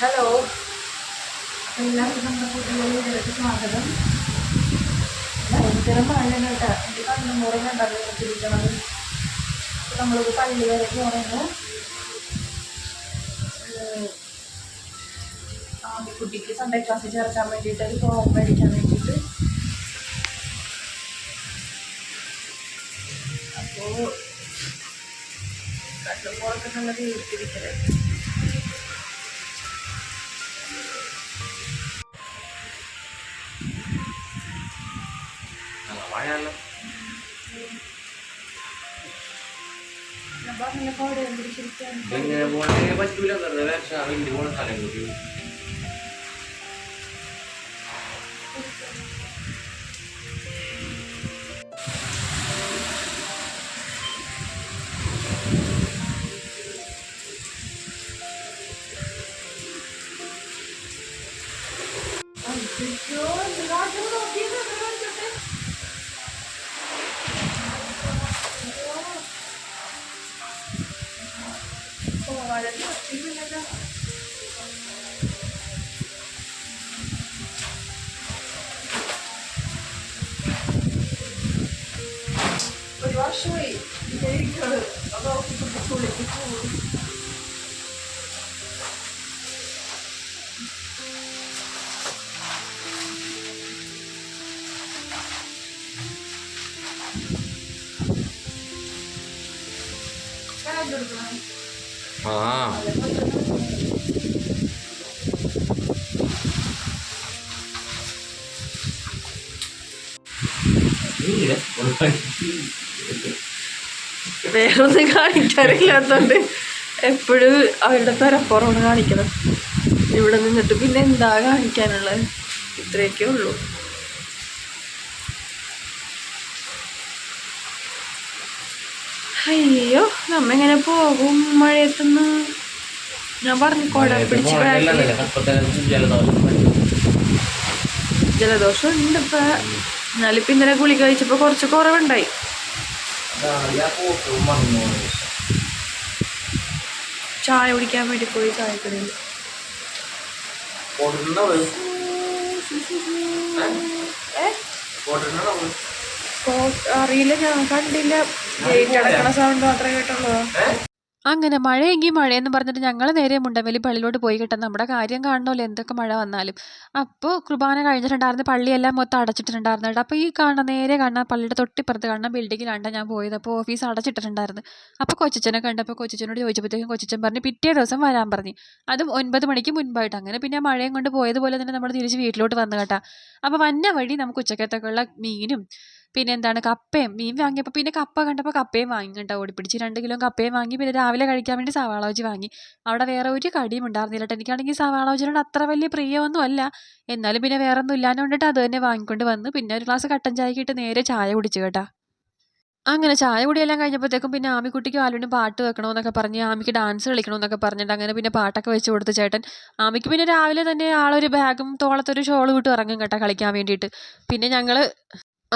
Hello. എല്ലാവർക്കും നമ്മുടെ വീഡിയോയിലേക്ക് സ്വാഗതം. ഭയങ്കര മഴ കേട്ടോ. എന്റെ കണ്ണും മുറി കണ്ടത് വെച്ചിരിക്കണത്. നമ്മളൊരു പള്ളി വരെ പോണേന്ന് ആദ്യക്കുട്ടിക്ക് സൺഡേ ക്ലാസ്സിൽ ചേർക്കാൻ വേണ്ടിയിട്ട് ഒരു ഫോം മേടിക്കാൻ വേണ്ടിയിട്ട്. അപ്പോൾ കണ്ണും മുറൊക്കെ നല്ല വീർത്തിരിക്കണേ നല്ല ഇങ്ങനെ അപ്പോൾ അങ്ങനെ കോട പിടിച്ചിരിക്കാൻ എങ്ങനെ പോകണേ പറ്റൂല വെറുതെ വേഷ വലിയ പോണ സ്ഥലം കൂടി ഒരു വർഷമായി ഇങ്ങനെ ഇരിക്കണ്. അത് ഓഫീസിൽ കുളിക്ക് പോകും ഞാൻ കൊടുക്കണം ആ ഇല്ലേ? ഒരു പണി. വേറൊന്നും കാണിക്കാറില്ലാത്തോണ്ട് എപ്പോഴും അവരുടെ തരപ്പുറമാണ് കാണിക്കണം ഇവിടെ നിന്നിട്ട് പിന്നെ എന്താ കാണിക്കാനുള്ളത്? ഇത്രയൊക്കെ ഉള്ളൂ. അയ്യോ നമ്മ എങ്ങനെ പോകും? മഴയത്തുനിന്ന് ഞാൻ പറഞ്ഞു കുട പിടിച്ച്. ജലദോഷം ഉണ്ട് ഇപ്പൊ. എന്നാലും ഇപ്പൊ ഇന്നലെ ഗുളിക കഴിച്ചപ്പോ കുറച്ച് കുറവുണ്ടായി. ഞാൻ പോക്കും വന്നു ചായ കുടിക്കാൻ വേണ്ടി പോയി ചായക്കടയിൽ അറിയില്ല ഞാൻ കണ്ടില്ല. ഗേറ്റ് അടക്കണ സൗണ്ട് മാത്രമേ കേട്ടുള്ളൂ. അങ്ങനെ മഴയെങ്കിൽ മഴയെന്ന് പറഞ്ഞിട്ട് ഞങ്ങൾ നേരെ മുണ്ടമേലി പള്ളിയിലോട്ട് പോയി കിട്ടാൻ നമ്മുടെ കാര്യം കാണണമല്ലോ എന്തൊക്കെ മഴ വന്നാലും. അപ്പോൾ കുർബാന കഴിഞ്ഞിട്ടുണ്ടായിരുന്നു പള്ളിയെല്ലാം മൊത്തം അടച്ചിട്ടുണ്ടായിരുന്നു കേട്ടോ. അപ്പോൾ ഈ കാണുന്ന നേരെ കാണുന്ന പള്ളിയുടെ തൊട്ടിപ്പുറത്ത് കാണുന്ന ബിൽഡിങ്ങിലാണ് ഞാൻ പോയത്. അപ്പോൾ ഓഫീസ് അടച്ചിട്ടിട്ടുണ്ടായിരുന്നു. അപ്പോൾ കൊച്ചിച്ചനെ കണ്ടപ്പോൾ കൊച്ചിച്ചനോട് ചോദിച്ചപ്പോഴത്തേക്കും കൊച്ചിച്ചൻ പറഞ്ഞ് പിറ്റേ ദിവസം വരാൻ പറഞ്ഞു. അതും ഒൻപത് മണിക്ക് മുൻപായിട്ട്. അങ്ങനെ പിന്നെ മഴയും കൊണ്ട് പോയതുപോലെ തന്നെ നമ്മൾ തിരിച്ച് വീട്ടിലോട്ട് വന്നു കേട്ടാ. അപ്പോൾ വന്ന വഴി നമുക്ക് ഉച്ചക്കത്തേക്കുള്ള മീനും പിന്നെ എന്താണ്? കപ്പയും മീൻ വാങ്ങിയപ്പോൾ പിന്നെ കപ്പ കണ്ടപ്പോൾ കപ്പയും വാങ്ങി കേട്ടോ ഓടിപ്പിടിച്ച് രണ്ട് കിലോ കപ്പയും വാങ്ങി പിന്നെ രാവിലെ കഴിക്കാൻ വേണ്ടി സവാള ബജി വാങ്ങി. അവിടെ വേറെ ഒരു കടിയും ഉണ്ടായിരുന്നില്ല കേട്ടോ. എനിക്കാണെങ്കിൽ സവാള ബജിനോട് അത്ര വലിയ പ്രിയമൊന്നും അല്ല എന്നാലും പിന്നെ വേറെ ഒന്നും ഇല്ലാന്ന് കൊണ്ടിട്ട് അത് തന്നെ വാങ്ങിക്കൊണ്ട് വന്ന് പിന്നെ ഒരു ഗ്ലാസ് കട്ടൻ ചായക്ക് ഇട്ട് നേരെ ചായ കുടിച്ചു കേട്ടാ. അങ്ങനെ ചായ കുടിയെല്ലാം കഴിഞ്ഞപ്പോഴത്തേക്കും പിന്നെ ആമിക്കുട്ടിക്ക് ആലുവിനും പാട്ട് വെക്കണമെന്നൊക്കെ പറഞ്ഞ് ആമിക്ക് ഡാൻസ് കളിക്കണമെന്നൊക്കെ പറഞ്ഞിട്ട് അങ്ങനെ പിന്നെ പാട്ടൊക്കെ വെച്ച് കൊടുത്ത് ചേട്ടൻ. ആമിക്ക് പിന്നെ രാവിലെ തന്നെ ആളൊരു ബാഗും തോളത്തൊരു ഷോൾ വിട്ട് ഇറങ്ങും കേട്ടോ കളിക്കാൻ വേണ്ടിയിട്ട്. പിന്നെ ഞങ്ങൾ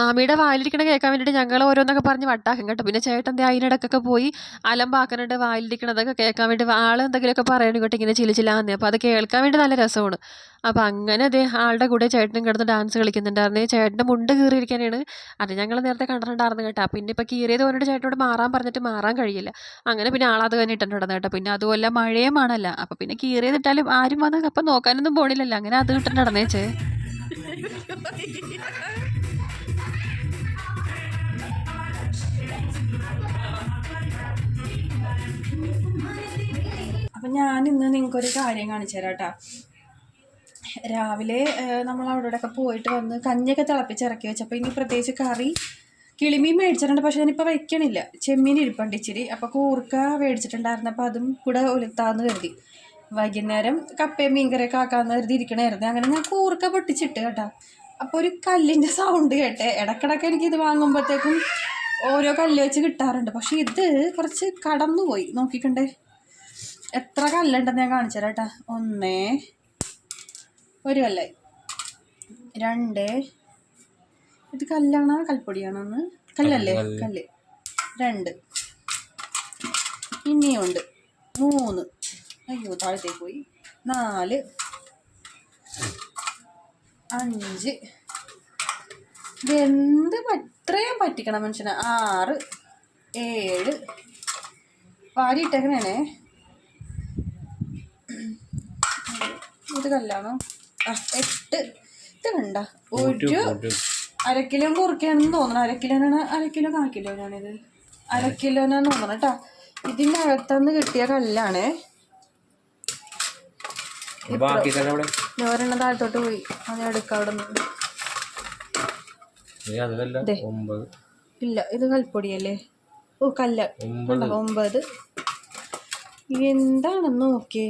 ആമിയുടെ വായിലിരിക്കണ കേൾക്കാൻ വേണ്ടിയിട്ട് ഞങ്ങൾ ഓരോന്നൊക്കെ പറഞ്ഞ് വട്ടാക്കും കേട്ടോ. പിന്നെ ചേട്ടൻ ദേ അതിനിടക്കൊക്കെ പോയി അലമ്പാക്കുന്നുണ്ട് വായിലിരിക്കണതൊക്കെ കേൾക്കാൻ വേണ്ടി ആൾ എന്തെങ്കിലുമൊക്കെ പറയണം കേട്ടോ ഇങ്ങനെ ചിലിച്ചിലാന്ന് അപ്പോൾ അത് കേൾക്കാൻ വേണ്ടി നല്ല രസമാണ്. അപ്പോൾ അങ്ങനെ അതേ ആളുടെ കൂടെ ചേട്ടനും കിടന്ന് ഡാൻസ് കളിക്കുന്നുണ്ടായിരുന്നു. ചേട്ടന്റെ മുണ്ട് കീറിയിരിക്കാനാണ്. അത് ഞങ്ങൾ നേരത്തെ കണ്ടിട്ടുണ്ടായിരുന്നു കേട്ടോ. പിന്നെ ഇപ്പോൾ കീറിയത് പറഞ്ഞിട്ട് ചേട്ടനോട് മാറാൻ പറഞ്ഞിട്ട് മാറാൻ കഴിയില്ല. അങ്ങനെ പിന്നെ ആളത് തന്നെ ഇട്ടിട്ടുണ്ടായിരുന്നു കേട്ടോ. പിന്നെ അതുമല്ല മഴയുമാണല്ല അപ്പോൾ പിന്നെ കീറിയത് ഇട്ടാലും ആരും വന്ന് അപ്പം നോക്കാനൊന്നും പോണില്ലല്ലോ. അങ്ങനെ അത് ഇട്ടിട്ടുണ്ടായിരുന്നേച്ചേ അപ്പം ഞാൻ ഇന്ന് നിങ്ങൾക്കൊരു കാര്യം കാണിച്ചു തരാം കേട്ടോ രാവിലെ നമ്മൾ അവിടെ ഇവിടെയൊക്കെ പോയിട്ട് വന്ന് കഞ്ഞിയൊക്കെ തിളപ്പിച്ച് ഇറക്കി വെച്ചപ്പോൾ ഇനി പ്രത്യേകിച്ച് കറി കിളിമീൻ മേടിച്ചിട്ടുണ്ട്. പക്ഷേ ഞാനിപ്പോൾ വയ്ക്കണില്ല ചെമ്മീൻ ഇരിപ്പുണ്ട് ഇച്ചിരി. അപ്പോൾ കൂർക്ക മേടിച്ചിട്ടുണ്ടായിരുന്നു. അപ്പോൾ അതും കൂടെ ഒലുത്താന്ന് കരുതി. വൈകുന്നേരം കപ്പയും മീൻകറിയൊക്കെ ആക്കാമെന്ന് കരുതി ഇരിക്കണമായിരുന്നു അങ്ങനെ ഞാൻ കൂർക്ക പൊട്ടിച്ചിട്ട് കേട്ടോ. അപ്പോൾ ഒരു കല്ലിന്റെ സൗണ്ട് കേട്ടെ. ഇടക്കിടക്ക് എനിക്ക് ഇത് വാങ്ങുമ്പോഴത്തേക്കും ഓരോ കല്ല് വെച്ച് കിട്ടാറുണ്ട്. പക്ഷേ ഇത് കുറച്ച് കടന്നുപോയി. നോക്കിക്കണ്ടേ. എത്ര കല്ലുണ്ടെന്ന് ഞാൻ കാണിച്ചു തരാം കേട്ടോ ഒന്ന് ഒരു കല്ലായി രണ്ട്. ഇത് കല്ലാണോ? കൽപ്പൊടിയാണോ ഒന്ന് കല്ലല്ലേ? കല്ല്. രണ്ട്. ഇനിയും ഉണ്ട്. മൂന്ന്. അയ്യോ താഴത്തേക്ക് പോയി. നാല്. അഞ്ച്. ഇതെന്ത് പ- ഇത്രയും പറ്റിക്കണം മനുഷ്യനെ. ആറ്. ഏഴ്. വാരിയിട്ടേക്കണേ ഇത് കല്ലാണോ ആ എട്ട്. ഇത് കണ്ട. ഒരു അരക്കിലോ കിലോ കുറുക്കാണെന്ന് തോന്നണം. അരക്കിലോനാണ് അരക്കിലോ അര കിലോ കാ കിലോനാണിത് അര കിലോനാന്ന് തോന്നണം കേട്ടാ ഇതിന്റെ അകത്തുനിന്ന് കിട്ടിയ കല്ലാണ്. ഒരെണ്ണം താഴത്തോട്ട് പോയി. അത് എടുക്കാം അവിടെ നിന്ന്. ഇല്ല ഇത് കൽപ്പൊടിയല്ലേ? ഓ കല്ല. ഒമ്പത്. എന്താണെന്ന് നോക്കിയേ.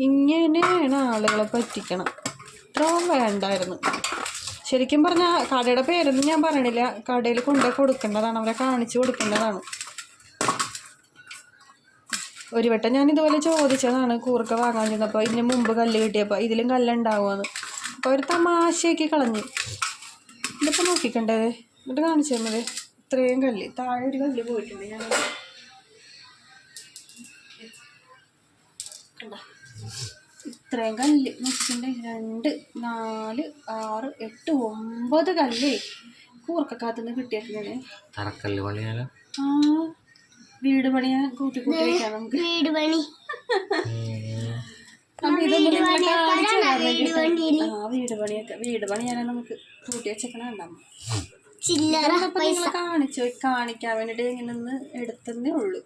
ഇങ്ങനെയാണ് ആളുകളെ പറ്റിക്കണം. ഇത്രയും വേണ്ടായിരുന്നു. ശരിക്കും പറഞ്ഞാൽ കടയുടെ പേരൊന്നും ഞാൻ പറയണില്ല. കടയിൽ കൊണ്ടുപോയി കൊടുക്കേണ്ടതാണ്. അവരെ കാണിച്ചു കൊടുക്കേണ്ടതാണ്. ഒരു വട്ടം ഞാൻ ഇതുപോലെ ചോദിച്ചതാണ് കൂർക്ക വാങ്ങാൻ ചെന്നപ്പോൾ ഇതിന് മുമ്പ് കല്ല് കിട്ടിയപ്പോൾ ഇതിലും കല്ലുണ്ടാവുമെന്ന് അപ്പോൾ അവർ തമാശയാക്കി കളഞ്ഞു. ഇതിപ്പോൾ നോക്കിക്കണ്ടേ? എന്നിട്ട് കാണിച്ചു തന്നത്. ഇത്രയും കല്ല്. താഴെ ഒരു കല്ല് പോയിട്ടുണ്ട്. ഞാൻ? ഇത്രയും കല്ല്. നോക്കിക്കണ്ടേ രണ്ട് നാല് ആറ് എട്ട് ഒമ്പത് കല്ലേ. കൂർക്കക്കാത്തുനിന്ന് കിട്ടിയേക്കണേ തറക്കല്ല് പണിയാലോ? ആ വീട് പണിയാൻ കൂട്ടി കൂട്ടി വെക്കാം നമുക്ക്. വീട് പണി. വീട് പണിയൊക്കെ വീട് പണിയാനാണ് നമുക്ക് കൂട്ടി വെച്ചേക്കണ ഉണ്ടാവും ചില്ലറ കാണിച്ചു? കാണിക്കാൻ വേണ്ടിട്ട് ഇങ്ങനെ ഒന്ന് എടുത്തന്നേ ഉള്ളൂ.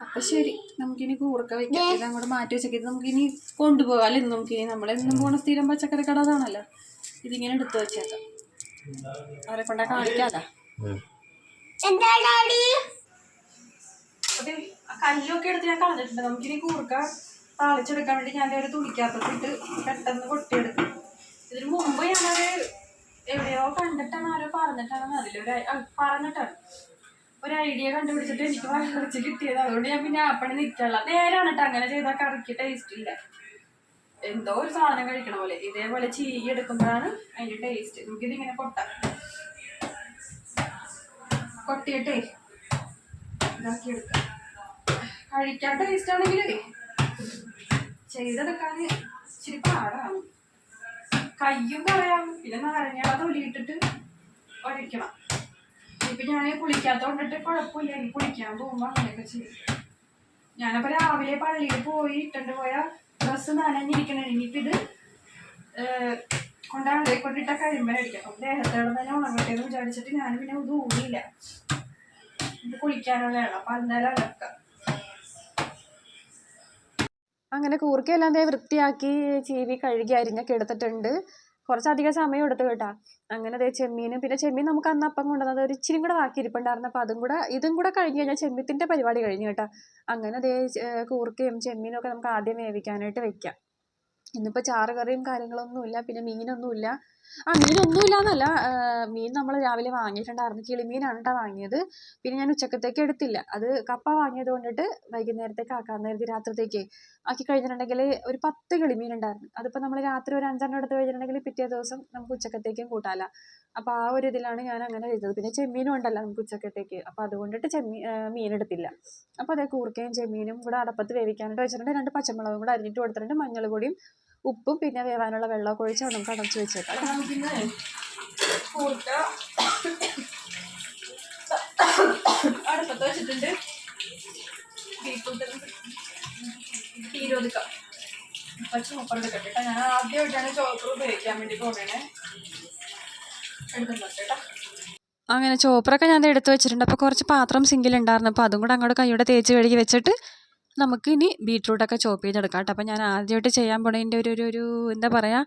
അപ്പൊ ശരി നമുക്കിനി കൂർക്ക വെക്കാം. ഇത് അങ്ങോട്ട് മാറ്റി വെച്ചേക്കിത് നമുക്കിനി കൊണ്ടുപോകാം. അല്ലെ? നമുക്കിനി നമ്മളെന്നും പോണ സ്ഥിരം പച്ചക്കറി കട അതാണല്ലോ. ഇതിങ്ങനെ എടുത്തു വെച്ചേക്കാം. അവരെ കൊണ്ടാ ഡാഡി? കല്ലൊക്കെ എടുത്ത് ഞാൻ കളഞ്ഞിട്ടുണ്ട്. നമുക്കിനി കൂർക്ക താളിച്ചെടുക്കാൻ വേണ്ടി ഞാൻ ഒരു തുണിക്കകത്തിട്ട് പെട്ടെന്ന് കൊട്ടിയെടുക്കും. ഇതിന് മുമ്പ് ഞാനത് എവിടെയോ കണ്ടിട്ടാണ് ആരോ പറഞ്ഞിട്ടാണെന്ന് ആ, പറഞ്ഞിട്ടാണ്. ഒരു ഐഡിയ കണ്ടുപിടിച്ചിട്ട് എനിക്ക് വരച്ച് കിട്ടിയത്. അതുകൊണ്ട് ഞാൻ പിന്നെ ആപ്പണി നിൽക്കാനുള്ള നേരാണ് കേട്ടോ അങ്ങനെ ചെയ്താൽ കറിക്ക് ടേസ്റ്റ് ഇല്ല. എന്തോ ഒരു സാധനം കഴിക്കണ പോലെ. ഇതേപോലെ ചീ എടുക്കുമ്പോഴാണ് അതിന്റെ ടേസ്റ്റ് നമുക്കിതിങ്ങനെ കൊട്ട. കൊട്ടിയിട്ടേ ഇതാക്കി എടുക്കാം. കഴിക്കാൻ ടേസ്റ്റ് ആണെങ്കിൽ ചെയ്തെടുക്കാൻ ഇച്ചിരി പാടാണ് കയ്യും പറയാം പിന്നെ നാരങ്ങ തൊലിയിട്ടിട്ട് ഒഴിക്കണം. ഇപ്പൊ ഞാൻ കുളിക്കാത്തോണ്ടിട്ട് കുഴപ്പമില്ല എനിക്ക് കുളിക്കാൻ പോകുമ്പോ അങ്ങനെയൊക്കെ ചെയ്യും. ഞാനപ്പോ രാവിലെ പള്ളിയിൽ പോയി ഇട്ടിട്ട് പോയ ഡ്രസ്സ് നനഞ്ഞിരിക്കണ എനിക്കിത് ഇത് കൊണ്ടാടെ കൊണ്ടിട്ട കഴിയുമ്പോഴായിരിക്കും. അപ്പൊ ദേഹത്തോടെ തന്നെ ഉണങ്ങട്ടെന്ന് വിചാരിച്ചിട്ട് ഞാൻ പിന്നെ ഇത് ഇത് കുളിക്കാനുള്ളതാണ് അപ്പൊ അന്നേരം അലക്കാം അങ്ങനെ കൂർക്കയെല്ലാം ദേ വൃത്തിയാക്കി ചീവി കഴുകി അരിഞ്ഞൊക്കെ എടുത്തിട്ടുണ്ട്. കുറച്ചധികം സമയം എടുത്തു കേട്ടാ. അങ്ങനെ അതേ ചെമ്മീനും പിന്നെ ചെമ്മീൻ നമുക്ക് അന്ന് അപ്പം കൊണ്ടുവന്നത് ഒരു ഇച്ചിരി കൂടെ ബാക്കി ഇരിപ്പുണ്ടായിരുന്നു അപ്പം അതും കൂടെ ഇതും കൂടെ കഴിഞ്ഞ് കഴിഞ്ഞാൽ ചെമ്മീത്തിന്റെ പരിപാടി കഴിഞ്ഞു കേട്ടോ. അങ്ങനെ അതേ കൂർക്കയും ചെമ്മീനും ഒക്കെ നമുക്ക് ആദ്യം വേവിക്കാനായിട്ട് വെക്കാം. ഇന്നിപ്പോൾ ചാറ് കറിയും കാര്യങ്ങളൊന്നുമില്ല പിന്നെ മീനൊന്നുമില്ല. ആ മീനൊന്നുമില്ലാന്നല്ല. മീൻ നമ്മൾ രാവിലെ വാങ്ങിയിട്ടുണ്ടായിരുന്നു കിളിമീനാണ് കേട്ടോ വാങ്ങിയത്. പിന്നെ ഞാൻ ഉച്ചക്കത്തേക്ക് എടുത്തില്ല. അത് കപ്പ വാങ്ങിയത് കൊണ്ടിട്ട് വൈകുന്നേരത്തേക്ക് ആക്കാൻ കരുതി രാത്രിത്തേക്ക് ആക്കി കഴിഞ്ഞിട്ടുണ്ടെങ്കിൽ ഒരു പത്ത് കിളിമീൻ ഉണ്ടായിരുന്നു അതിപ്പോൾ നമ്മൾ രാത്രി ഒരു അഞ്ചെണ്ണം എടുത്ത് കഴിഞ്ഞിട്ടുണ്ടെങ്കിൽ പിറ്റേ ദിവസം നമുക്ക് ഉച്ചക്കത്തേക്കും കൂട്ടാമല്ല അപ്പോൾ ആ ഒരു ഇതിലാണ് ഞാൻ അങ്ങനെ ചെയ്തത്. പിന്നെ ചെമ്മീനും ഉണ്ടല്ലോ നമുക്ക് ഉച്ചക്കത്തേക്ക്. അപ്പോൾ അതുകൊണ്ടിട്ട് ചെമ്മീൻ മീൻ എടുത്തില്ല. അപ്പോൾ അതേ കൂർക്കയും ചെമ്മീനും കൂടെ അടപ്പത്ത് വേവിക്കാനായിട്ട് വെച്ചിട്ടുണ്ട്. രണ്ട് പച്ചമുളകും കൂടെ അരിഞ്ഞിട്ട് കൊടുത്തിട്ടുണ്ട്. മഞ്ഞൾ പൊടിയും ഉപ്പും പിന്നെ വേവാനുള്ള വെള്ളമൊക്കെ ഒഴിച്ച് നമുക്ക് അടച്ചു വെച്ചേക്കാം നമുക്കിന്ന് കൂർക്ക അടുപ്പത്ത് വെച്ചിട്ടുണ്ട്. ബീറ്റ്റൂട്ട് തീരൊതുക്കാം അപ്പം ചോപ്പർ എടുക്കട്ടെ കേട്ടോ ഞാൻ ആദ്യമായിട്ടാണ് ചോപ്പർ ഉപയോഗിക്കാൻ വേണ്ടി പോകണേ എടുക്കുന്നുണ്ട് കേട്ടോ അങ്ങനെ ചോപ്പറൊക്കെ ഞാൻ എടുത്തു എടുത്ത് വെച്ചിട്ടുണ്ട്. അപ്പോൾ കുറച്ച് പാത്രം സിങ്കിൽ ഉണ്ടായിരുന്നു. അപ്പോൾ അതും കൂടെ അങ്ങോട്ട് കൈയോടെ തേച്ച് കഴുകി വെച്ചിട്ട് നമുക്ക് ഇനി ബീട്രൂട്ടൊക്കെ ചോപ്പ് ചെയ്തെടുക്കാം കേട്ടോ. അപ്പോൾ ഞാൻ ആദ്യമായിട്ട് ചെയ്യാൻ പോണതിന്റെ ഒരു ഒരു എന്താ പറയുക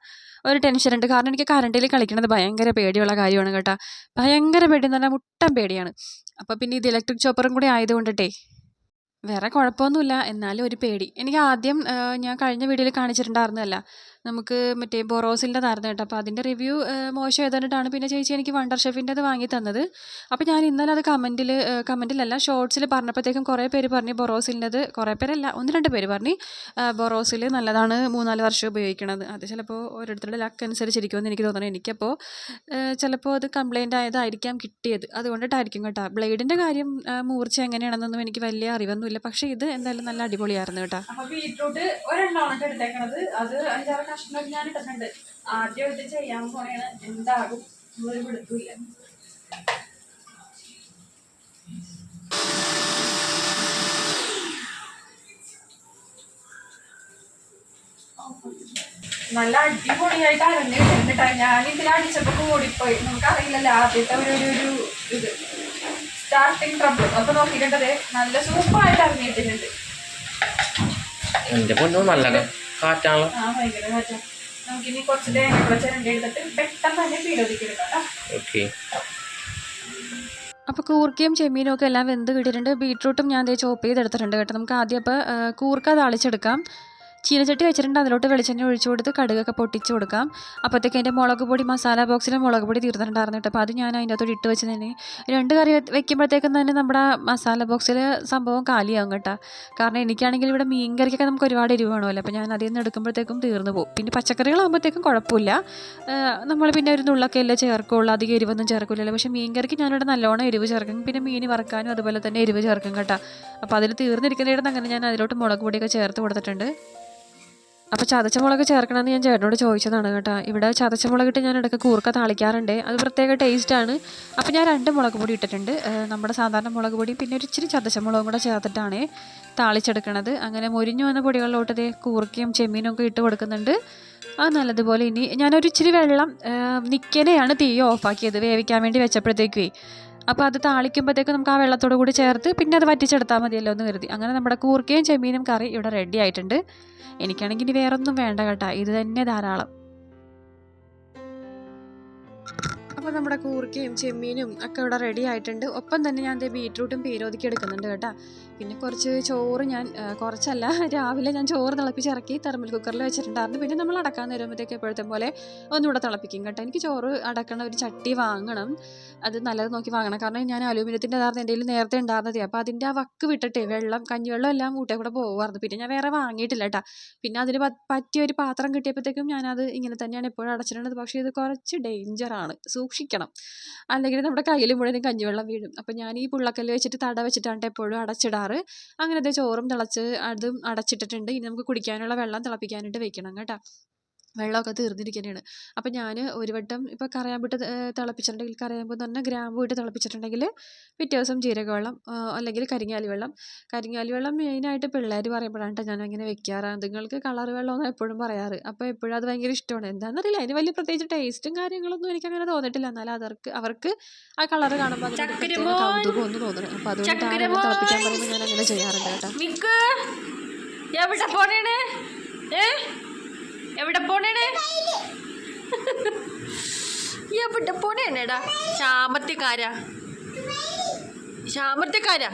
ഒരു ടെൻഷൻ ഉണ്ട്. കാരണം എനിക്ക് കറണ്ടിൽ കളിക്കുന്നത് ഭയങ്കര പേടിയുള്ള കാര്യമാണ് കേട്ടോ. ഭയങ്കര പേടി എന്ന് പറഞ്ഞാൽ മുട്ടൻ പേടിയാണ്. അപ്പോൾ പിന്നെ ഇത് ഇലക്ട്രിക് ചോപ്പറും കൂടി ആയതുകൊണ്ടിട്ടേ വേറെ കുഴപ്പമൊന്നുമില്ല. എന്നാലും ഒരു പേടി. എനിക്ക് ആദ്യം ഞാൻ കഴിഞ്ഞ വീഡിയോയിൽ കാണിച്ചിട്ടുണ്ടായിരുന്നല്ല നമുക്ക് മറ്റേ ബൊറോസിന്റെതായിരുന്നു കേട്ടോ. അപ്പോൾ അതിന്റെ റിവ്യൂ മോശം ഏതാണ്ടിട്ടാണ് പിന്നെ ചേച്ചി എനിക്ക് വണ്ടർ ഷെഫിന്റെത് വാങ്ങി തന്നത്. അപ്പോൾ ഞാൻ ഇന്നലെ അത് കമന്റിൽ കമന്റിലല്ല ഷോർട്സിൽ പറഞ്ഞപ്പോഴത്തേക്കും കുറേ പേര് പറഞ്ഞു ബൊറോസിന്റെത് കുറേ പേരല്ല ഒന്ന് രണ്ട് പേര് പറഞ്ഞു ബൊറോസിൽ നല്ലതാണ് മൂന്നാൽ വർഷം ഉപയോഗിക്കണത്. അത് ചിലപ്പോൾ ഓരോരുത്തരുടെ ലക്ക് അനുസരിച്ചിരിക്കുമെന്ന് എനിക്ക് തോന്നുന്നു എനിക്കപ്പോൾ ചിലപ്പോൾ അത് കംപ്ലൈന്റ് ആയതായിരിക്കാം കിട്ടിയത്. അതുകൊണ്ടിട്ടായിരിക്കും കേട്ടോ. ബ്ലേഡിന്റെ കാര്യം മൂർച്ച എങ്ങനെയാണെന്നൊന്നും എനിക്ക് വലിയ അറിവൊന്നുമില്ല. പക്ഷേ ഇത് എന്തായാലും നല്ല അടിപൊളിയായിരുന്നു കേട്ടോ. ബീട്രൂട്ട് ഒരെണ്ണമാണ് എടുത്തേക്കണത്. അത് അഞ്ചാറ് കഷ്ണം ഞാൻ ഇട്ടിട്ടുണ്ട് ആദ്യം ഇത് ചെയ്യാൻ പോയാണ്. എന്താകും? ഒരു പിടുത്തില്ല നല്ല അടിപൊളിയായിട്ട് അരഞ്ഞിട്ടുണ്ട് ഞാൻ ഇതിൽ അടിച്ചപ്പോ കൂടിപ്പോയി നമുക്കറിയില്ലല്ലോ ആദ്യത്തെ ഒരു ഒരു ഇത്. സ്റ്റാർട്ടിങ് ട്രബിൾ അപ്പൊ നോക്കിയിട്ടത് നല്ല സൂപ്പറായിട്ട് അറിഞ്ഞിട്ടുണ്ട് എന്റെ പൊന്നോ നല്ല കാറ്റാണല്ലോ. നമുക്കിനി കുറച്ച് തേങ്ങ എടുത്തിട്ട് പെട്ടെന്ന് തന്നെ പീരോദിക്കെടുക്കാം ഓക്കെ. അപ്പോൾ കൂർക്കയും ചെമ്മീനും ഒക്കെ എല്ലാം വെന്ത് കിട്ടിയിട്ടുണ്ട്. ബീട്രൂട്ടും ഞാൻ ദേ ചോപ്പ് ചെയ്തെടുത്തിട്ടുണ്ട് കേട്ടോ. നമുക്ക് ആദ്യം അപ്പൊ കൂർക്ക താളിച്ചെടുക്കാം. ചീനച്ചട്ടി വെച്ചിട്ടുണ്ട്. അതിലോട്ട് വെളിച്ചെണ്ണ ഒഴിച്ചു കൊടുത്ത് കടുകൊക്കെ പൊട്ടിച്ച് കൊടുക്കാം. അപ്പോഴത്തേക്ക് അതിന്റെ മുളക് പൊടി മസാല ബോക്സിൽ മുളക് പൊടി തീർന്നിട്ടുണ്ടായിരുന്നു കേട്ടോ. അപ്പോൾ അത് ഞാൻ അതിന്റെ അകത്തോട്ട് ഇട്ട് വെച്ച് തന്നെ രണ്ട് കറി വെക്കുമ്പോഴത്തേക്കും തന്നെ നമ്മുടെ മസാല ബോക്സിൽ സംഭവം കാലിയാകും കേട്ടോ. കാരണം എനിക്കാണെങ്കിൽ ഇവിടെ മീൻ കറിക്കൊക്കെ നമുക്ക് ഒരുപാട് എരിവ് വേണമല്ലോ. അപ്പോൾ ഞാൻ അതിൽ നിന്ന് എടുക്കുമ്പോഴത്തേക്കും തീർന്നു പോകും. പിന്നെ പച്ചക്കറികളാകുമ്പോഴത്തേക്കും കുഴപ്പമില്ല. നമ്മൾ പിന്നെ ഒരു നുള്ളൊക്കെ അല്ലേ ചേർക്കുള്ളൂ. അധികം എരിവൊന്നും ചേർക്കില്ലല്ലോ പക്ഷേ മീൻ കറിക്ക് ഞാനിവിടെ നല്ലോണം എരിവ് ചേർക്കും. പിന്നെ മീൻ വറക്കാനും അതുപോലെ തന്നെ എരിവ് ചേർക്കും കേട്ടോ. അപ്പോൾ അതിൽ തീർന്നിരിക്കുന്നിടത്ത് അങ്ങനെ ഞാൻ അതിലോട്ട് മുളക് പൊടിയൊക്കെ ചേർത്ത് കൊടുത്തിട്ടുണ്ട്. അപ്പോൾ ചതച്ച മുളക് ചേർക്കണമെന്ന് ഞാൻ ചേട്ടനോട് ചോദിച്ചതാണ് കേട്ടോ. ഇവിടെ ചതച്ച മുളകിട്ട് ഞാൻ ഇടയ്ക്ക് കൂർക്ക താളിക്കാറുണ്ട്. അത് പ്രത്യേക ടേസ്റ്റാണ് അപ്പോൾ ഞാൻ രണ്ട് മുളക് പൊടി ഇട്ടിട്ടുണ്ട്. നമ്മുടെ സാധാരണ മുളക് പൊടി പിന്നെ ഒരു ഇച്ചിരി ചതച്ച മുളകും കൂടെ ചേർത്തിട്ടാണ് താളിച്ചെടുക്കണത്. അങ്ങനെ മുരിഞ്ഞു വന്ന പൊടികളിലോട്ട് കൂർക്കയും ചെമ്മീനും ഒക്കെ ഇട്ട് കൊടുക്കുന്നുണ്ട്. അത് നല്ലതുപോലെ ഇനി ഞാനൊരു ഇച്ചിരി വെള്ളം നിക്കനെയാണ് തീ ഓഫാക്കിയത് വേവിക്കാൻ വേണ്ടി വെച്ചപ്പോഴത്തേക്കേ അപ്പോൾ അത് താളിക്കുമ്പോഴത്തേക്ക് നമുക്ക് ആ വെള്ളത്തോട് കൂടി ചേർത്ത് പിന്നെ അത് വറ്റിച്ചെടുത്താൽ മതിയല്ലോ എന്ന് കരുതി. അങ്ങനെ നമ്മുടെ കൂർക്കയും ചെമ്മീനും കറി ഇവിടെ റെഡി ആയിട്ടുണ്ട്. എനിക്കാണെങ്കിൽ ഇനി വേറൊന്നും വേണ്ട കേട്ടോ. ഇത് തന്നെ ധാരാളം. അപ്പോൾ നമ്മുടെ കൂർക്കയും ചെമ്മീനും ഒക്കെ ഇവിടെ റെഡി ആയിട്ടുണ്ട്. ഒപ്പം തന്നെ ഞാൻ ബീട്രൂട്ടും പീരോതിക്ക് എടുക്കുന്നുണ്ട് കേട്ടോ. പിന്നെ കുറച്ച് ചോറ് ഞാൻ കുറച്ചല്ല രാവിലെ ഞാൻ ചോറ് തിളപ്പിച്ചിറക്കി തെർമൽ കുക്കറിൽ വെച്ചിട്ടുണ്ടായിരുന്നു. പിന്നെ നമ്മൾ അടക്കാൻ നേരുമ്പോഴത്തേക്ക് എപ്പോഴത്തെ പോലെ ഒന്നുകൂടെ തിളപ്പിക്കും കേട്ടോ. എനിക്ക് ചോറ് അടക്കണ ഒരു ചട്ടി വാങ്ങണം. അത് നല്ലത് നോക്കി വാങ്ങണം. കാരണം ഞാൻ അലൂമിനിയത്തിന്റെ അതായിരുന്നു എന്റെ നേരത്തെ ഉണ്ടായിരുന്നത് അപ്പോൾ അതിന്റെ ആ വക്ക് വിട്ടിട്ടേ വെള്ളം കഞ്ഞിവെള്ളം എല്ലാം കൂട്ടേ കൂടെ പോകുമായിരുന്നു പിന്നെ ഞാൻ വേറെ വാങ്ങിയിട്ടില്ല കേട്ടോ. പിന്നെ അതിന് പറ്റിയ ഒരു പാത്രം കിട്ടിയപ്പോഴത്തേക്കും ഞാനത് ഇങ്ങനെ തന്നെയാണ് എപ്പോഴും അടച്ചിട്ടുള്ളത് പക്ഷേ ഇത് കുറച്ച് ഡേഞ്ചറാണ് സൂക്ഷിക്കണം. അല്ലെങ്കിൽ നമ്മുടെ കയ്യിൽ മുഴുവൻ കഞ്ഞിവെള്ളം വീഴും. അപ്പോൾ ഞാൻ ഈ പുള്ളക്കല്ല് വെച്ചിട്ട് തട വെച്ചിട്ടാണ് എപ്പോഴും അടച്ചിടാറ്. അങ്ങനത്തെ ചോറും തിളച്ച് അതും അടച്ചിട്ടിട്ടുണ്ട്. ഇനി നമുക്ക് കുടിക്കാനുള്ള വെള്ളം തിളപ്പിക്കാനായിട്ട് വെക്കണം കേട്ടോ. വെള്ളമൊക്കെ തീർന്നിരിക്കുകയാണ് അപ്പം ഞാൻ ഒരു വട്ടം ഇപ്പോൾ കറിയാമ്പിട്ട് തിളപ്പിച്ചിട്ടുണ്ടെങ്കിൽ കറിയാമ്പ് എന്ന് പറഞ്ഞാൽ ഗ്രാമ്പു ഇട്ട് തിളപ്പിച്ചിട്ടുണ്ടെങ്കിൽ പിറ്റേ ദിവസം ജീരകവെള്ളം അല്ലെങ്കിൽ കരിങ്ങാലി വെള്ളം. കരിങ്ങാലി വെള്ളം മെയിനായിട്ട് പിള്ളേർ പറയുമ്പോഴാണ് കേട്ടോ ഞാൻ അങ്ങനെ വെക്കാറ്. അതുങ്ങൾക്ക് കളർ വെള്ളം എന്ന് എപ്പോഴും പറയാറ്. അപ്പോൾ എപ്പോഴും അത് ഭയങ്കര ഇഷ്ടമാണ് എന്താണെന്നറിയില്ല അതിന് വലിയ പ്രത്യേകിച്ച് ടേസ്റ്റും കാര്യങ്ങളൊന്നും എനിക്ക് അങ്ങനെ തോന്നിയിട്ടില്ല എന്നാലും അവർക്ക് അവർക്ക് ആ കളർ കാണുമ്പോൾ കൗതുകം ഒന്ന് തോന്നുന്നു. അപ്പോൾ അതുകൊണ്ടാണ് തിളപ്പിക്കാൻ പറയുമ്പോൾ ഞാൻ അങ്ങനെ ചെയ്യാറുണ്ട് കേട്ടോ. മിക്ക്! എവിടെ പോണേണ്? ഏ? എവിടെ പോണേണ് എവിടെ പോണേണേടാ? ശാമത്യക്കാരാ ശാമത്യക്കാരാ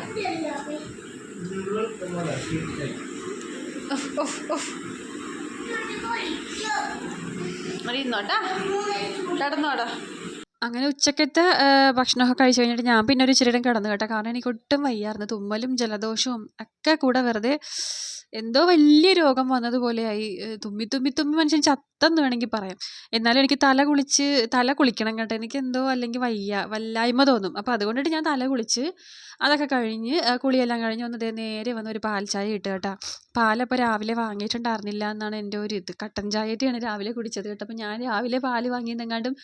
അങ്ങനെ ഉച്ചക്കത്തെ ഭക്ഷണമൊക്കെ കഴിച്ചു കഴിഞ്ഞിട്ട് ഞാൻ പിന്നെ ഒരു ഇച്ചിരി കിടന്നു കേട്ടോ. കാരണം എനിക്ക് ഒട്ടും വയ്യായിരുന്നു. തുമ്മലും ജലദോഷവും ഒക്കെ കൂടെ വെറുതെ എന്തോ വലിയ രോഗം വന്നതുപോലെയായി. തുമ്മി തുമ്മി തുമ്മി മനുഷ്യൻ ചത്തെന്ന് വേണമെങ്കിൽ പറയാം. എന്നാലും എനിക്ക് തല കുളിച്ച് തല കുളിക്കണം കേട്ടോ. എനിക്ക് എന്തോ അല്ലെങ്കിൽ വയ്യ വല്ലായ്മ തോന്നും. അപ്പോൾ അതുകൊണ്ടിട്ട് ഞാൻ തല കുളിച്ച് അതൊക്കെ കഴിഞ്ഞ് കുളിയെല്ലാം കഴിഞ്ഞ് ഒന്ന് നേരെ വന്ന് ഒരു പാൽ ചായ ഇട്ട് കേട്ടോ. പാലപ്പോൾ രാവിലെ വാങ്ങിയിട്ടുണ്ടായിരുന്നില്ല എന്നാണ് എന്റെ ഒരു ഇത്. കട്ടൻ ചായയൊക്കെയാണ് രാവിലെ കുടിച്ചത് കേട്ടോ. അപ്പോൾ ഞാൻ രാവിലെ പാൽ വാങ്ങിയെന്നെങ്ങാണ്ടും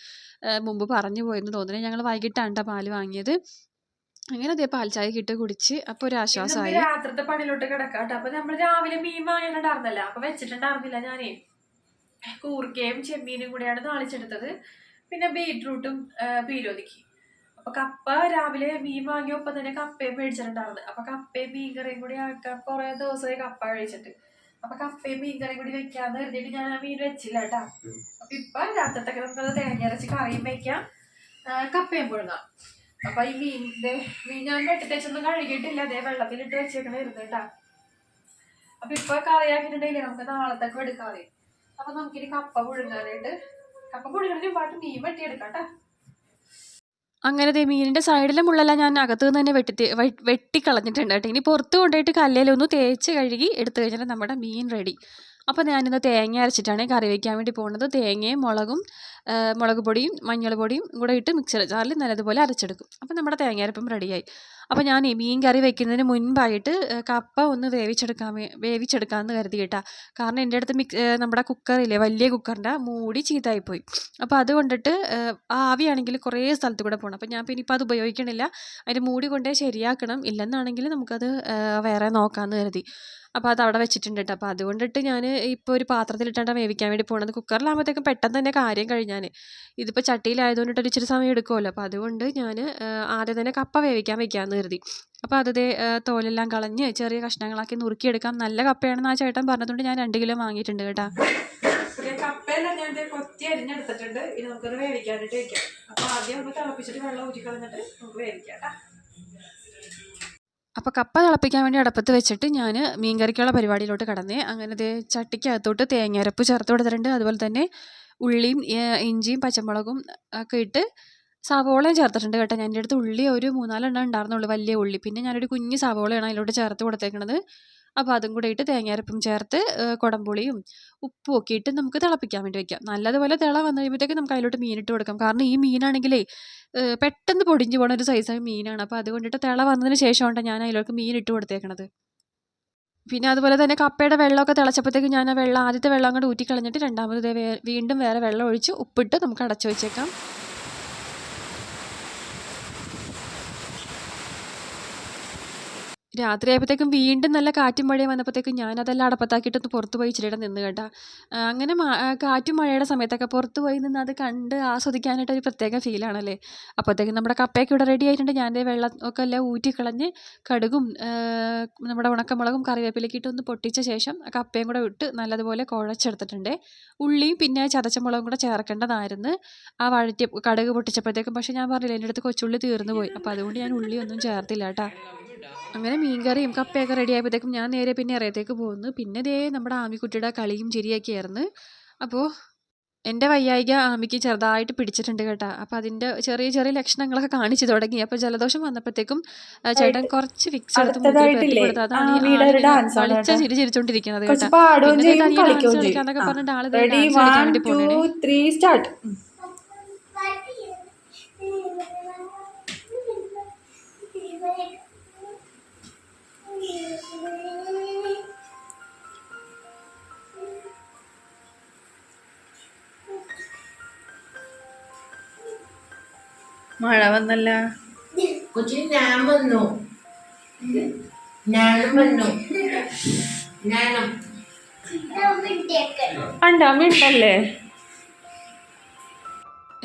മുമ്പ് പറഞ്ഞു പോയെന്ന് തോന്നുന്നു. ഞങ്ങൾ വൈകിട്ടാണ് കേട്ടോ പാൽ വാങ്ങിയത്. അങ്ങനെ അതേ പാൽച്ചായ ചായ കിട്ട് കുടിച്ച് അപ്പൊ ഒരു ആശ്വാസമായി രാത്രിത്തെ പണിയിലോട്ട് കിടക്കാട്ടോ. അപ്പൊ നമ്മൾ രാവിലെ മീൻ വാങ്ങിയിട്ടുണ്ടായിരുന്നല്ലോ അപ്പൊ വെച്ചിട്ടുണ്ടായിരുന്നില്ല ഞാനേ. കൂർക്കയും ചെമ്മീനും കൂടെയാണ് താളിച്ചെടുത്തത്. പിന്നെ ബീട്രൂട്ടും പീരോതിക്ക് അപ്പൊ കപ്പ രാവിലെ മീൻ വാങ്ങിയ ഒപ്പം തന്നെ കപ്പയും മേടിച്ചിട്ടുണ്ടായിരുന്നു. അപ്പൊ കപ്പയും മീൻ കറിയും കൂടി ആക്കാൻ കുറെ ദിവസമായി കപ്പ കഴിച്ചിട്ട്. അപ്പൊ കപ്പയും മീൻ കറിയും കൂടി വെക്കാന്ന് കരുതിയിട്ട് ഞാൻ ആ മീൻ വെച്ചില്ല കേട്ടാ. അപ്പൊ ഇപ്പൊ രാത്രിത്തൊക്കെ നമുക്കത് തേങ്ങ അരച്ച് കറിയും വെക്കാം. കപ്പയും പുഴുങ്ങാം. അപ്പൊ ഈ മീനിന്റെ മീൻ ഞാൻ വെട്ടിത്തേച്ചൊന്നും കഴുകിയിട്ടില്ല. അതേ വെള്ളത്തിലിട്ട് വെച്ചേക്കണ കേട്ടാ. അപ്പൊ ഇപ്പൊ കറിയാക്കിയിട്ടുണ്ടെങ്കിൽ നമുക്ക് നാളത്തേക്ക് എടുക്കാതെ അപ്പൊ നമുക്കിനി കപ്പ പുഴുങ്ങാനായിട്ട് കപ്പ പുഴുങ്ങണതിന് പാട്ട് മീൻ വെട്ടിയെടുക്കാം അങ്ങനെ ദേ മീനിന്റെ സൈഡിലെ മുള്ളെല്ലാം ഞാൻ അകത്തു നിന്ന് തന്നെ വെട്ടി വെട്ടിക്കളഞ്ഞിട്ടുണ്ട് കേട്ടോ. ഇനി പുറത്ത് കൊണ്ടുപോയിട്ട് കല്ലിലൊന്ന് തേച്ച് കഴുകി എടുത്തു കഴിഞ്ഞാൽ നമ്മുടെ മീൻ റെഡി അപ്പോൾ ഞാനിന്ന് തേങ്ങ അരച്ചിട്ടാണ് കറി വയ്ക്കാൻ വേണ്ടി പോകുന്നത് തേങ്ങയും മുളകും മുളക് പൊടിയും മഞ്ഞൾ പൊടിയും കൂടെ ഇട്ട് മിക്സർ ജാറിൽ നല്ലതുപോലെ അരച്ചെടുക്കും. അപ്പോൾ നമ്മുടെ തേങ്ങ അരപ്പും റെഡിയായി. അപ്പോൾ ഞാൻ മീൻ കറി വെക്കുന്നതിന് മുൻപായിട്ട് കപ്പ ഒന്ന് വേവിച്ചെടുക്കാൻ വേവിച്ചെടുക്കാമെന്ന് കരുതി കേട്ടാ. കാരണം എന്റെ അടുത്ത് മിക്സ് നമ്മുടെ കുക്കറില്ലേ വലിയ കുക്കറിന്റെ മൂടി ചീത്തായിപ്പോയി അപ്പോൾ അതുകൊണ്ടിട്ട് ആ, ആ ആവിയാണെങ്കിൽ കുറേ സ്ഥലത്ത് കൂടെ പോകണം അപ്പോൾ ഞാൻ പിന്നെ ഇപ്പോൾ അത് ഉപയോഗിക്കണില്ല. അതിന്റെ മൂടി കൊണ്ടേ ശരിയാക്കണം. ഇല്ലെന്നാണെങ്കിൽ നമുക്കത് വേറെ നോക്കാമെന്ന് കരുതി. അപ്പോൾ അത് അവിടെ വെച്ചിട്ടുണ്ട് കേട്ടോ. അപ്പോൾ അതുകൊണ്ടിട്ട് ഞാൻ ഇപ്പോൾ ഒരു പാത്രത്തിലിട്ടാണ് വേവിക്കാൻ വേണ്ടി പോകുന്നത് കുക്കറിലാകുമ്പോഴത്തേക്കും പെട്ടെന്ന് തന്നെ കാര്യം കഴിഞ്ഞാൽ ഇതിപ്പോൾ ചട്ടിയിലായതുകൊണ്ടിട്ട് ഒരു ഇച്ചിരി സമയം എടുക്കുമല്ലോ അപ്പോൾ അതുകൊണ്ട് ഞാൻ ആദ്യം തന്നെ കപ്പ വേവിക്കാൻ വെക്കാമെന്ന് കരുതി. അപ്പോൾ അത് തോലെല്ലാം കളഞ്ഞ് ചെറിയ കഷ്ണങ്ങളാക്കി നുറുക്കിയെടുക്കാം. നല്ല കപ്പയാണെന്ന് ആ ചേട്ടൻ പറഞ്ഞതുകൊണ്ട് ഞാൻ രണ്ട് കിലോ വാങ്ങിയിട്ടുണ്ട് കേട്ടോ. കപ്പയെല്ലാം ഞാൻ കൊത്തി അരിഞ്ഞെടുത്തിട്ടുണ്ട്. ഇനി നമുക്കത് വേവിക്കാനായിട്ട് വെക്കാം. അപ്പോൾ ആദ്യം നമുക്ക് തിളപ്പിച്ചിട്ട് വെള്ളം ഊറ്റി കളഞ്ഞിട്ട് നമുക്ക് വേവിക്കാം കേട്ടോ. അപ്പോൾ കപ്പ തിളപ്പിക്കാൻ വേണ്ടി അടപ്പത്ത് വെച്ചിട്ട് ഞാൻ മീൻകറിക്കുള്ള പരിപാടിയിലോട്ട് കടന്നേ. അങ്ങനെ ചട്ടിക്കകത്തോട്ട് തേങ്ങയരപ്പ് ചേർത്ത് കൊടുത്തിട്ടുണ്ട്. അതുപോലെ തന്നെ ഉള്ളിയും ഇഞ്ചിയും പച്ചമുളകും ഒക്കെ ഇട്ട് സവോളയും ചേർത്തിട്ടുണ്ട് കേട്ടോ. ഞാൻ എന്റെ അടുത്ത് ഉള്ളി ഒരു മൂന്നാലെണ്ണം ഉണ്ടായിരുന്നുള്ളൂ വലിയ ഉള്ളി. പിന്നെ ഞാനൊരു കുഞ്ഞ് സവോളയാണ് അതിലോട്ട് ചേർത്ത് കൊടുത്തേക്കണത്. അപ്പോൾ അതും കൂടെ ഇട്ട് തേങ്ങയരപ്പും ചേർത്ത് കുടംപുളിയും ഉപ്പും ഒക്കെ ഇട്ട് നമുക്ക് തിളപ്പിക്കാൻ വേണ്ടി വെക്കാം. നല്ലതുപോലെ തിള വന്നു കഴിയുമ്പോഴത്തേക്ക് നമുക്ക് അതിലോട്ട് മീനിട്ട് കൊടുക്കാം. കാരണം ഈ മീനാണെങ്കിലേ പെട്ടെന്ന് പൊടിഞ്ഞു പോണ ഒരു സൈസായ മീനാണ്. അപ്പോൾ അതുകൊണ്ടിട്ട് തിള വന്നതിന് ശേഷമാണ് ഞാൻ അതിലോട്ട് മീൻ ഇട്ട് കൊടുത്തേക്കണത്. പിന്നെ അതുപോലെ തന്നെ കപ്പയുടെ വെള്ളമൊക്കെ തിളച്ചപ്പോഴത്തേക്ക് ഞാൻ ആ വെള്ളം ആദ്യത്തെ വെള്ളം അങ്ങോട്ട് ഊറ്റി കളഞ്ഞിട്ട് രണ്ടാമത് വീണ്ടും വേറെ വെള്ളം ഒഴിച്ച് ഉപ്പിട്ട് നമുക്ക് അടച്ചു വെച്ചേക്കാം. രാത്രി ആയപ്പോഴത്തേക്കും വീണ്ടും നല്ല കാറ്റും മഴയും വന്നപ്പോഴത്തേക്കും ഞാനതെല്ലാം അടപ്പത്താക്കിയിട്ടൊന്ന് പുറത്ത് പോയി ഇച്ചിരി നിന്ന് കേട്ടാ. അങ്ങനെ കാറ്റും മഴയുടെ സമയത്തൊക്കെ പുറത്ത് പോയി നിന്ന് അത് കണ്ട് ആസ്വദിക്കാനായിട്ട് ഒരു പ്രത്യേക ഫീലാണല്ലേ അപ്പോഴത്തേക്കും നമ്മുടെ കപ്പയൊക്കെ ഇവിടെ റെഡി ആയിട്ടുണ്ട്. ഞാൻ വെള്ളം ഒക്കെ എല്ലാം ഊറ്റിക്കളഞ്ഞ് കടുകും നമ്മുടെ ഉണക്കമുളകും കറിവേപ്പിലേക്ക് ഇട്ട് ഒന്ന് പൊട്ടിച്ച ശേഷം കപ്പയും കൂടെ ഇട്ട് നല്ലതുപോലെ കുഴച്ചെടുത്തിട്ടുണ്ട്. ഉള്ളിയും പിന്നെ ചതച്ച മുളകും കൂടെ ചേർക്കേണ്ടതായിരുന്നു. ആ വഴറ്റി കടുക് പൊട്ടിച്ചപ്പോഴത്തേക്കും പക്ഷേ ഞാൻ പറഞ്ഞില്ല എന്റെ അടുത്ത് കൊച്ചുള്ളി തീർന്നു പോയി അപ്പോൾ അതുകൊണ്ട് ഞാൻ ഉള്ളി ഒന്നും ചേർത്തില്ല കേട്ടോ. അങ്ങനെ മീൻകറിയും കപ്പയൊക്കെ റെഡി ആയപ്പോഴത്തേക്കും ഞാൻ നേരെ പിന്നെ ഇറയത്തേക്ക് പോകുന്നു പിന്നെ ദേ നമ്മുടെ ആമിക്കുട്ടിയുടെ കളിയും ചിരിയൊക്കെ ആയിരുന്നു. അപ്പോൾ എന്റെ വയ്യായിക ആമിക്ക് ചെറുതായിട്ട് പിടിച്ചിട്ടുണ്ട് കേട്ടോ. അപ്പോൾ അതിന്റെ ചെറിയ ചെറിയ ലക്ഷണങ്ങളൊക്കെ കാണിച്ചു തുടങ്ങി. അപ്പോൾ ജലദോഷം വന്നപ്പോഴത്തേക്കും ചേട്ടൻ കുറച്ച് ഫിക്സ് എടുത്ത് പുരട്ടി അതാണ് കേട്ടോ. ചിരി ചിരിച്ചോണ്ടിരിക്കുന്നത് കേട്ടോ. പിന്നെ കളിക്കാന്നൊക്കെ പറഞ്ഞിട്ട് ആൾ വേണ്ടി മഴ വന്നല്ല? കൊച്ചിന് ഞാൻ വന്നു. ഞാനും വന്നു. ഞാനും. കണ്ടാ മിണ്ടല്ലേ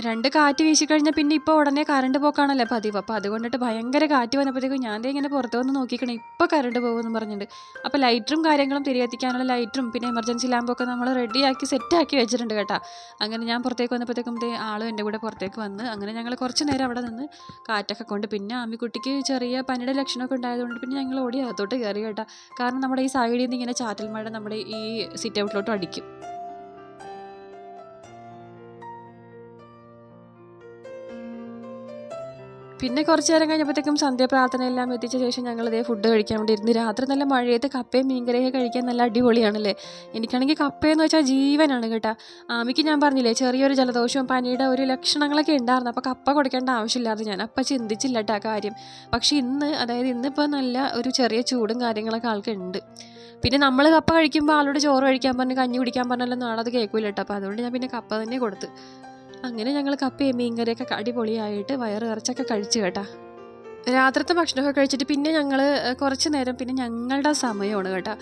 രണ്ട് കാറ്റ് വീശിക്കഴിഞ്ഞാൽ പിന്നെ ഇപ്പോൾ ഉടനെ കറണ്ട് പോക്കാണല്ലോ പതിവ്. അപ്പോൾ അതുകൊണ്ടിട്ട് ഭയങ്കര കാറ്റ് വന്നപ്പോഴത്തേക്കും ഞാൻ ഇങ്ങനെ പുറത്ത് വന്ന് നോക്കിക്കണേ. ഇപ്പോൾ കറണ്ട് പോകുമെന്ന് പറഞ്ഞിട്ടുണ്ട് അപ്പോൾ ലൈറ്ററും കാര്യങ്ങളും തിരികെത്തിക്കാനുള്ള ലൈറ്ററും പിന്നെ എമർജൻസി ലാമ്പൊക്കെ നമ്മൾ റെഡിയാക്കി സെറ്റാക്കി വെച്ചിട്ടുണ്ട് കേട്ടോ. അങ്ങനെ ഞാൻ പുറത്തേക്ക് വന്നപ്പോഴത്തേക്കും ആളും എന്റെ കൂടെ പുറത്തേക്ക് വന്ന് അങ്ങനെ ഞങ്ങൾ കുറച്ച് നേരം അവിടെ നിന്ന് കാറ്റൊക്കെ കൊണ്ട് പിന്നെ ആമിക്കുട്ടിക്ക് ചെറിയ പനിയുടെ ലക്ഷണമൊക്കെ ഉണ്ടായതുകൊണ്ട് പിന്നെ ഞങ്ങൾ ഓടി അകത്തോട്ട് കയറി കേട്ടോ. കാരണം നമ്മുടെ ഈ സൈഡിൽ നിന്ന് ഇങ്ങനെ ചാറ്റൽ മഴ നമ്മുടെ ഈ സിറ്റ് ഔട്ടിലോട്ടും അടിക്കും. പിന്നെ കുറച്ച് നേരം കഴിഞ്ഞപ്പോഴത്തേക്കും സന്ധ്യാപ്രാർത്ഥന എല്ലാം എത്തിച്ച ശേഷം ഞങ്ങൾ ഇതേ ഫുഡ് കഴിക്കാൻ വേണ്ടി ഇരുന്ന്. രാത്രി നല്ല മഴയത്ത് കപ്പയും മീൻകറിയൊക്കെ കഴിക്കാൻ നല്ല അടിപൊളിയാണല്ലേ? എനിക്കാണെങ്കിൽ കപ്പയെന്ന് വെച്ചാൽ ജീവനാണ് കേട്ടോ. ആമിക്ക് ഞാൻ പറഞ്ഞില്ലേ ചെറിയൊരു ജലദോഷവും പനിയുടെ ഒരു ലക്ഷണങ്ങളൊക്കെ ഉണ്ടായിരുന്നു. അപ്പോൾ കപ്പ കൊടുക്കേണ്ട ആവശ്യമില്ലായിരുന്നു. ഞാൻ അപ്പം ചിന്തിച്ചില്ല കേട്ടോ കാര്യം. പക്ഷേ ഇന്ന് അതായത് ഇന്നിപ്പോൾ നല്ല ഒരു ചെറിയ ചൂടും കാര്യങ്ങളൊക്കെ ആൾക്കുണ്ട് പിന്നെ നമ്മൾ കപ്പ കഴിക്കുമ്പോൾ ആളോട് ചോറ് കഴിക്കാൻ പറഞ്ഞ് കഞ്ഞി കുടിക്കാൻ പറഞ്ഞാലും നാളെ അത് കേൾക്കില്ല കേട്ടോ അപ്പോൾ അതുകൊണ്ട് ഞാൻ പിന്നെ കപ്പ തന്നെ കൊടുത്ത്. അങ്ങനെ ഞങ്ങൾ കപ്പയും മീൻകറിയൊക്കെ അടിപൊളിയായിട്ട് വയറ് നിറച്ചൊക്കെ കഴിച്ചു കേട്ടാ. രാത്രിത്തെ ഭക്ഷണമൊക്കെ കഴിച്ചിട്ട് പിന്നെ ഞങ്ങൾ കുറച്ച് നേരം പിന്നെ ഞങ്ങളുടെ സമയമാണ് കേട്ടോ.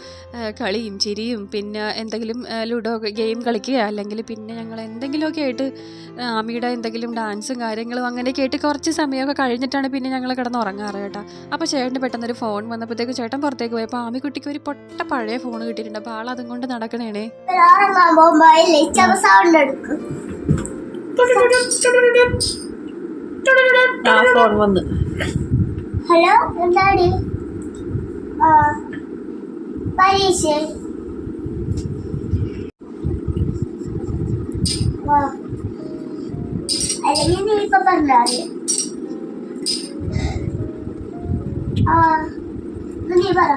കളിയും ചിരിയും പിന്നെ എന്തെങ്കിലും ലുഡോ ഗെയിം കളിക്കുക അല്ലെങ്കിൽ പിന്നെ ഞങ്ങൾ എന്തെങ്കിലുമൊക്കെ ആയിട്ട് ആമിയുടെ എന്തെങ്കിലും ഡാൻസും കാര്യങ്ങളും അങ്ങനെയൊക്കെ ആയിട്ട് കുറച്ച് സമയമൊക്കെ കഴിഞ്ഞിട്ടാണ് പിന്നെ ഞങ്ങൾ കിടന്ന് ഉറങ്ങാറ് കേട്ടോ. അപ്പോൾ ചേട്ടന് പെട്ടെന്നൊരു ഫോൺ വന്നപ്പോഴത്തേക്ക് ചേട്ടൻ പുറത്തേക്ക് പോയപ്പോൾ ആമിക്കുട്ടിക്ക് ഒരു പൊട്ട പഴയ ഫോൺ കിട്ടിയിട്ടുണ്ട്. അപ്പോൾ ആൾ അതും കൊണ്ട് നടക്കണേണേ? ആ ഫോൺ വന്ന്. ഹലോ എന്താടി? പരീക്ഷ. അല്ലെങ്കിൽ നീ ഇപ്പൊ പറഞ്ഞാൽ ആ നീ പറ.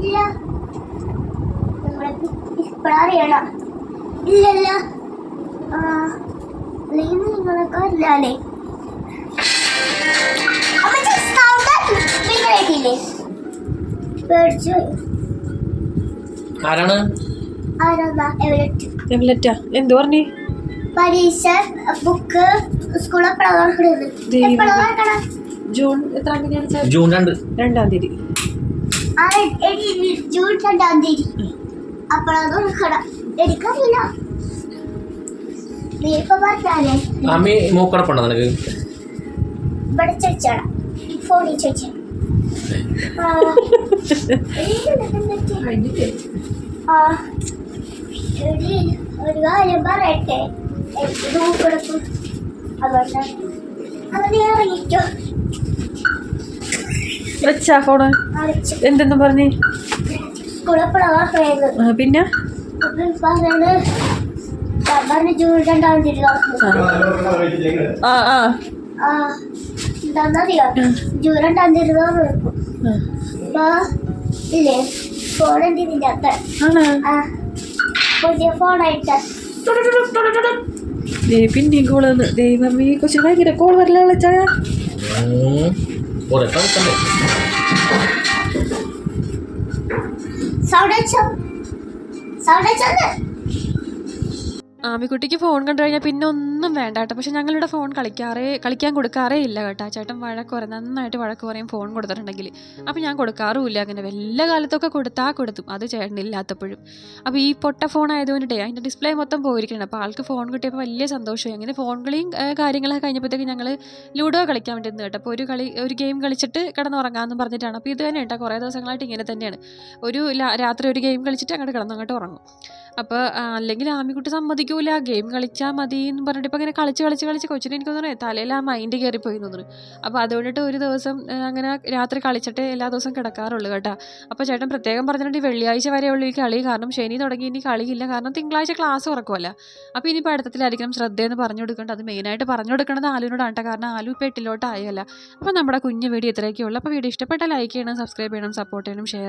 ഇല്ല. നമ്മളെ ഇപ്പഴറിയണം ഇല്ലല്ല. നിങ്ങളൊക്കെ പോയി. ആരാണ്? എവലറ്റാ. എന്തു പറഞ്ഞു? പരീക്ഷ ബുക്ക്. എപ്പോഴാണ് ജൂൺ എത്രാം ജൂൺ രണ്ട്. രണ്ടാം തീയതി. ജൂൺ രണ്ടാം തീയതി. അപ്പോഴാണ് എനിക്കറിയില്ല. നീ ഇപ്പൊ പറഞ്ഞാലേ. ആമി മൂക്കടപ്പുണ്ടോ നിനക്ക്? ഇവിടെ ചോദിച്ചാടാ ഫോണിൽ ചോദിച്ചാ ഒരു കാര്യം പറയട്ടെ. എനിക്ക് നോക്കിടക്കും അതുകൊണ്ട് അത് നീ ഇറങ്ങിക്കോ വെച്ചാ ഫോണ്. എന്തെന്ന് പറഞ്ഞു? സ്കൂളിൽ പിന്നെ? ആ ആ. എന്താന്നറിയോ ജൂൺ രണ്ടാം തീയതി. ഇല്ലേ ഫോൺ ഉണ്ട് ഇതിന്റെ അകത്ത് ആ പുതിയ ഫോണായിട്ട് ദേ പിന്നെയും കോൾ വന്ന് ദൈവമേ കൊച്ചിന് ഭയങ്കര കോൾ വരല വിളിച്ചാ കുറെ കളിക്കണ്ടേ സൗണ്ട് വെച്ചോ സൗണ്ട് വെച്ചോന്ന് ആമിക്കുട്ടിക്ക് ഫോൺ കണ്ടു കഴിഞ്ഞാൽ പിന്നെ ഒന്നും വേണ്ട കേട്ടോ. പക്ഷെ ഞങ്ങളിവിടെ ഫോൺ കളിക്കാറേ കളിക്കാൻ കൊടുക്കാറേ ഇല്ല കേട്ടോ. ചേട്ടൻ വഴക്ക് പറയും നന്നായിട്ട് വഴക്ക് പറയും ഫോൺ കൊടുത്തിട്ടുണ്ടെങ്കിൽ. അപ്പോൾ ഞാൻ കൊടുക്കാറുമില്ല അങ്ങനെ. വല്ല കാലത്തൊക്കെ കൊടുത്താൽ കൊടുത്തു. അത് ചേട്ടനില്ലാത്തപ്പോഴും അപ്പോൾ ഈ പൊട്ട ഫോൺ ആയതുകൊണ്ടേ അതിന്റെ ഡിസ്പ്ലേ മൊത്തം പോയിരിക്കണം. അപ്പോൾ ആൾക്ക് ഫോൺ കിട്ടിയപ്പോൾ വലിയ സന്തോഷമായി. അങ്ങനെ ഫോൺ കളിയും കാര്യങ്ങളൊക്കെ കഴിഞ്ഞപ്പോഴത്തേക്ക് ഞങ്ങൾ ലൂഡോ കളിക്കാൻ വേണ്ടി നിന്ന് കേട്ടോ. അപ്പോൾ ഒരു കളി ഒരു ഗെയിം കളിച്ചിട്ട് കിടന്നുറങ്ങാമെന്ന് പറഞ്ഞിട്ടാണ്. അപ്പോൾ ഇത് തന്നെ കേട്ടോ. കുറേ ദിവസങ്ങളായിട്ട് ഇങ്ങനെ തന്നെയാണ്. ഒരു രാത്രി ഒരു ഗെയിം കളിച്ചിട്ട് അങ്ങോട്ട് കിടന്ന് അങ്ങോട്ട് ഉറങ്ങും. അപ്പോൾ അല്ലെങ്കിൽ ആമിക്കുട്ടി സമ്മതിക്കൂല. ഗെയിം കളിച്ചാൽ മതി എന്ന് പറഞ്ഞിട്ട് ഇപ്പോൾ ഇങ്ങനെ കളിച്ച് കളിച്ച് കളിച്ച് കൊച്ചിന് എനിക്ക് തോന്നുന്നു തലയിൽ ആ മൈൻഡ് കയറിപ്പോയി തോന്നുന്നു. അപ്പോൾ അതുകൊണ്ടിട്ട് ഒരു ദിവസം അങ്ങനെ രാത്രി കളിച്ചിട്ട് എല്ലാ ദിവസവും കിടക്കാറുള്ളൂ കേട്ടോ. അപ്പോൾ ചേട്ടൻ പ്രത്യേകം പറഞ്ഞിട്ടുണ്ട് വെള്ളിയാഴ്ച വരെ ഉള്ളൂ ഈ കളി. കാരണം ശനി തുടങ്ങി ഇനി കളിയില്ല. കാരണം തിങ്കളാഴ്ച ക്ലാസ് ഉറക്കുമല്ല അപ്പോൾ ഇനി പഠിത്തത്തിലായിരിക്കണം ശ്രദ്ധയെന്ന് പറഞ്ഞു കൊടുക്കേണ്ടത്. അത് മെയിനായിട്ട് പറഞ്ഞു കൊടുക്കേണ്ടത് ആലുവിനോടാണ് ട്ടോ. കാരണം ആലു ഇപ്പോൾ എട്ടിലോട്ടായല്ല അപ്പോൾ നമ്മുടെ കുഞ്ഞു വീഡിയോ ഇത്രയൊക്കെ ഉള്ളൂ അപ്പോൾ വീഡിയോ ഇഷ്ടപ്പെട്ട ലൈക്ക് ചെയ്യണം സബ്സ്ക്രൈബ് ചെയ്യണം സപ്പോർട്ട് ചെയ്യണം ഷെയർ